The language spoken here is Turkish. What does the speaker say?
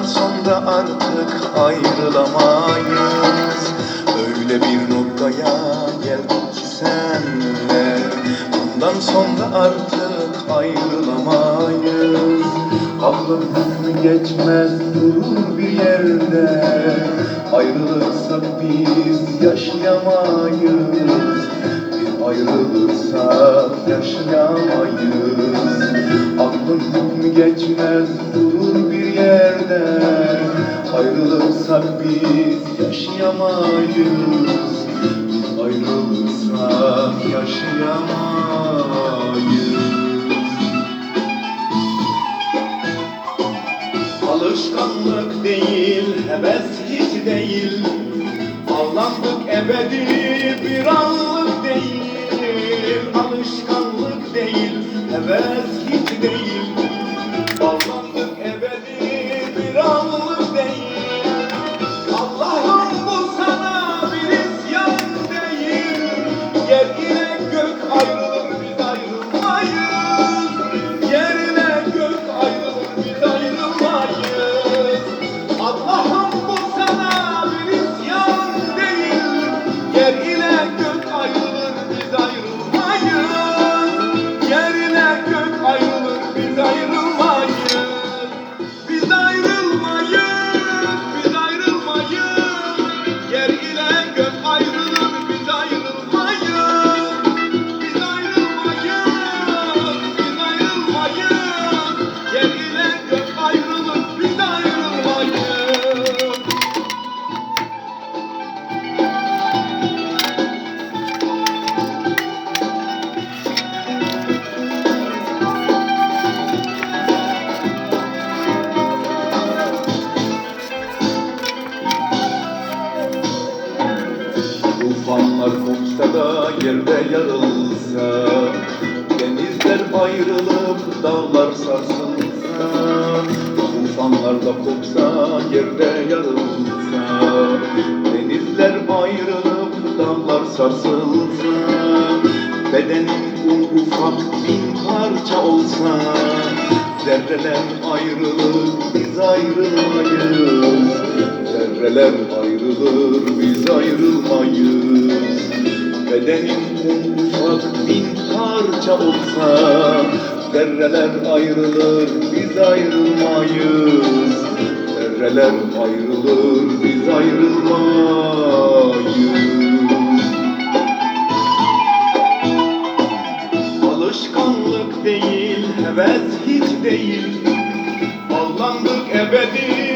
sonra artık ayrılamayız. Öyle bir noktaya geldik ki senle. Bundan sonra artık ayrılamayız. Aklım hükmü geçmez durur bir yerde. Ayrılırsak biz yaşayamayız. Biz ayrılırsak yaşayamayız. Aklım hükmü geçmez durur yerde Ayrılırsak biz yaşayamayız. Ayrılırsak yaşayamayız. Alışkanlık değil, heves hiç değil. Bağlandık ebedi bir anlık değil. Alışkanlık değil, heves hiç değil Tufanlar kopsa da yerde yarılsa Denizler ayrılıp dağlar sarsılsa Tufanlar da kopsa yerde yarılsa Denizler ayrılıp dağlar sarsılsa Bedenin un ufak bin parça olsa Zerreler ayrılır biz ayrılmayız Zerreler ayrılır biz ayrılmayız. Bedenin un ufak bin parça olsa Zerreler ayrılır biz ayrılmayız. Zerreler ayrılır biz ayrılmayız. Alışkanlık değil, heves hiç değil. Bağlandık ebedi